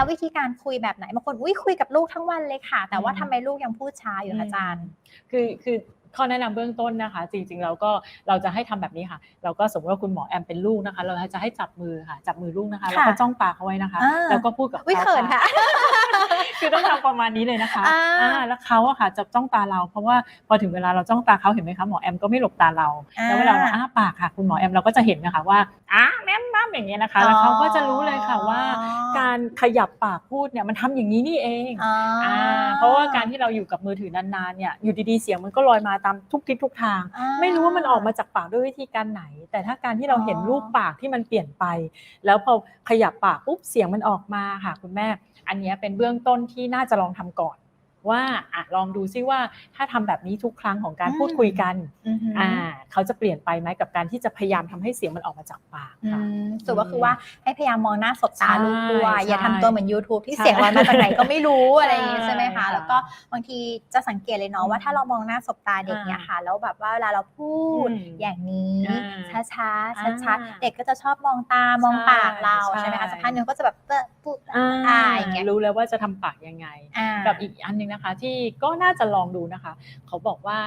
แล้ววิธีการคุยแบบไหนบางคนอุ้ยคุยกับลูกทั้งวันเลยค่ะ แต่ว่าอืมทำไมลูกยังพูดช้าอยู่คะอาจารย์ คือคือข้อแนะนำเบื้องต้นนะคะ จริงๆเราก็เราจะให้ทำแบบนี้ค่ะ เราก็สมมติว่าคุณหมอแอมเป็นลูกนะคะ เราจะให้จับมือค่ะ จับมือลูกนะคะค่ะแล้วก็จ้องตาเขาไว้นะคะอ่าแล้วก็พูดกับอุ้ยเขาเขินค่ะคือต้องทำประมาณนี้เลยนะคะอ่าอ่าแล้วเขาอะค่ะจะจ้องตาเรา เพราะว่าพอถึงเวลาเราจ้องตาเขาเห็นไหมคะหมอแอมก็ไม่หลบตาเราอ่าแล้วเวลาเราอ้าปากค่ะ คุณหมอแอมเราก็จะเห็นนะคะว่าอ้าแม่แม่ อย่างเงี้ยนะคะ แล้วเขาก็จะรู้เลยค่ะว่า การขยับปากพูดเนี่ยมันทำอย่างนี้นี่เองอ๋อออ่าเพราะว่าการที่เราอยู่กับมือถือนานๆเนี่ยอยู่ดีๆเสียงมันก็ลอยมาตามทุกทิศทุกทางอ่าไม่รู้ว่ามันออกมาจากปากด้วยวิธีการไหน แต่ถ้าการที่เราเห็นอ๋อรูปปากที่มันเปลี่ยนไป แล้วพอขยับปากปุ๊บเสียงมันออกมาค่ะคุณแม่ อันเนี้ยเป็นเบื้องต้นที่น่าจะลองทำก่อน ว่าอะลองดูซิว่าถ้าทำแบบนี้ทุกครั้งของการพูดคุยกันอือหือออ่าเขาจะเปลี่ยนไปไหมกับการที่จะพยายามทำให้เสียงมันออกมาจากปากอืค่ะมสรุปก็คือว่าให้พยายามมองหน้าสบตาลูกด้วยใช่อย่าทำตัวเหมือน YouTube ที่ใช่เสียงลอยมาจากไหนก็ไม่รู้อะไรอย่างงี้ใช่ใช่ไหมคะค่ะแล้วก็บางทีจะสังเกตเลยเนาะว่าอืมถ้าเรามองหน้าสบตาเด็กเนี่ยค่ะแล้วแบบว่าเวลาเราพูดอืมอย่างนี้อ่าช้าๆอ่าชัดๆเด็กก็จะชอบมองตามองปากเราใช่ใช่ไหมคะใช่สักพักหนึ่งก็จะแบบเตอะปุ๊บ อ่าอ่าอย่างเงี้ยรู้แล้วว่าจะทำปากยังไงอ่ากับอีกอันหนึงนะคะ ที่ก็น่าจะลองดูนะคะ เขาบอกว่า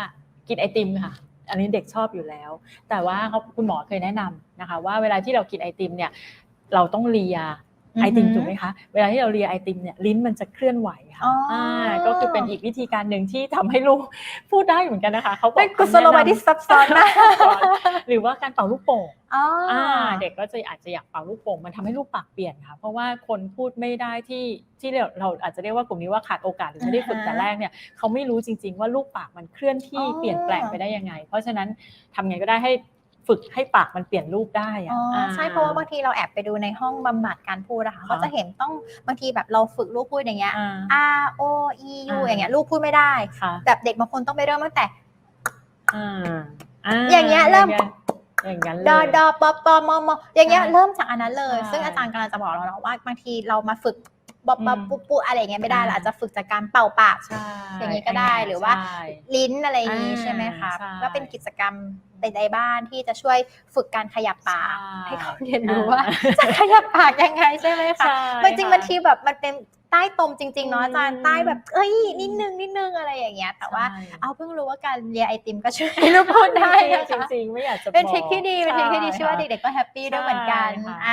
กินไอติมค่ะ อันนี้เด็กชอบอยู่แล้ว แต่ว่าเขาคุณหมอเคยแนะนำนะคะ ว่าเวลาที่เรากินไอติมเนี่ยเราต้องเลียอือฮึ ไอติมถูกไหมคะ เวลาที่เราเลียไอติมเนี่ยลิ้นมันจะเคลื่อนไหวค่ะอ๋ออ่าก็คือเป็นอีกวิธีการหนึ่งที่ทำให้ลูกพูดได้เหมือนกันนะคะเขาบอกเป็นกุศโลบายที่ซับซ้อนมากหรือว่าการเป่าลูกโป่งอ๋อออ่าเด็กก็จะอาจจะอยากเป่าลูกโป่งมันทำให้ลูกปากเปลี่ยนค่ะเพราะว่าคนพูดไม่ได้ที่ที่เราเราอาจจะเรียกว่ากลุ่มนี้ว่าขาดโอกาสหรือไม่ได้ฝึกอ่าฮะแต่แรกเนี่ยเขาไม่รู้จริง ๆ ว่าลูกปากมันเคลื่อนที่อ๋อเปลี่ยนแปลงไปได้ยังไง เพราะฉะนั้นทำไงก็ได้ให้ ฝึกให้ปากมันเปลี่ยนรูปได้อะอ๋ออาใช่เพราะว่าบางทีเราแอบไปดูในห้องบำบัดการพูดอะค่ะค่ะก็จะเห็นต้องบางทีแบบเราฝึกลูกพูดอย่างเงี้ยอ่า R O E U อ่าอย่างเงี้ยลูกพูดไม่ได้ค่ะแบบเด็กบางคนต้องไปเริ่มตั้งแต่อ่าอย่างเงี้ยเริ่มอย่างนั้นเลยดอดอปอปอมอมออย่างเงี้ยใช่เริ่มจากอันนั้นเลยใช่ซึ่งอาจารย์กำลังจะบอกเราเนาะว่าบางทีเรามาฝึก บอบอืมบอบปุ๊บปุ๊บอะไรอย่างเงี้ยไม่ได้อ่าเราอาจจะฝึกจากการเป่าปากใช่อย่างนี้ก็ได้หรือว่าใช่ลิ้นอะไรอย่างงี้อ่าใช่ไหมคะใช่ก็เป็นกิจกรรมใดๆบ้านที่จะช่วยฝึกการขยับปากใช่ให้เขาเรียนรู้ว่าจะขยับปากยังไงใช่ไหมคะใช่มันจริงค่ะบางทีแบบมันเป็นใต้ตมจริงๆเนาะอาจารย์อืมใต้แบบเอ้ยนิดนึงนิดนึงอะไรอย่างเงี้ย แต่ว่าใช่เอาเพิ่งรู้ว่าการเลียไอติมก็ช่วยให้ลูกพูดได้นะจคะริงๆไม่อยากจะเป็นบอกทริคที่ดีเป็นทริคที่ดีใเชื่อว่าเด็กๆก็แฮปปี้ด้วยเหมือนกันใช่ค่ะอ่าอ่า